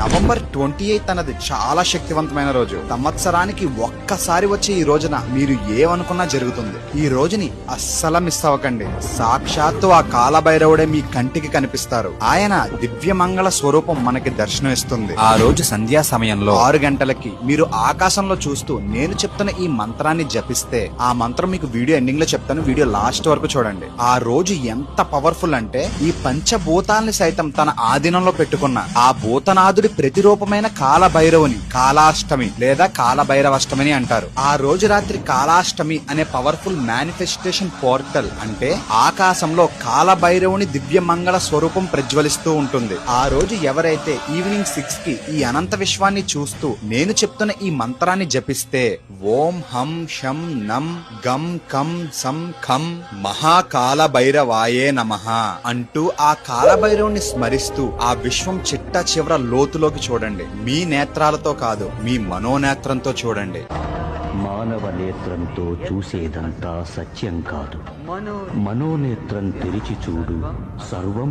November twenty eighth అన్నది చాలా శక్తివంతమైన రోజు. సంవత్సరానికి ఒక్కసారి వచ్చే ఈ రోజున మీరు ఏమనుకున్నా జరుగుతుంది. ఈ రోజుని అస్సలు మిస్ అవ్వకండి. సాక్షాత్తు ఆ కాలభైరవుడే మీ కంటికి కనిపిస్తారు. ఆయన దివ్యమంగళ స్వరూపం మనకి దర్శనం ఇస్తుంది ఆ రోజు సంధ్యా సమయంలో ఆరు గంటలకి మీరు ఆకాశంలో చూస్తూ నేను చెప్తున్న ఈ మంత్రాన్ని జపిస్తే ఆ మంత్రం మీకు వీడియో ఎండింగ్లో చెప్తాను. వీడియో లాస్ట్ వరకు చూడండి. ఆ రోజు ఎంత పవర్ఫుల్ అంటే ఈ పంచభూతాల్ని సైతం తన ఆధీనంలో పెట్టుకున్న ఆ భూతనాథుడి ప్రతిరూపమైన కాలభైరవుని కాలాష్టమి లేదా కాలభైరవాష్టమి అంటారు. ఆ రోజు రాత్రి కాలాష్టమి అనే పవర్ఫుల్ మేనిఫెస్టేషన్ పోర్టల్ అంటే ఆకాశంలో కాలభైరవుని దివ్య మంగళ స్వరూపం ప్రజ్వలిస్తూ ఉంటుంది. ఆ రోజు ఎవరైతే ఈవినింగ్ సిక్స్కి ఈ అనంత విశ్వాన్ని చూస్తూ నేను చెప్తున్న ఈ మంత్రాన్ని జపిస్తే ఓం హం షం నం గం కం సం ఖం మహాకాల భైరవాయే నమః అంటూ ఆ కాలభైరవుని స్మరిస్తూ ఆ విశ్వం చిట్ట చివర లోతు లోతులోకి చూడండి. మీ నేత్రాలతో కాదు మీ మనోనేత్రంతో చూడండి. మానవ నేత్రంతో చూసేదంతా సత్యం కాదు. మనోనేత్రం తెరిచి చూడు సర్వం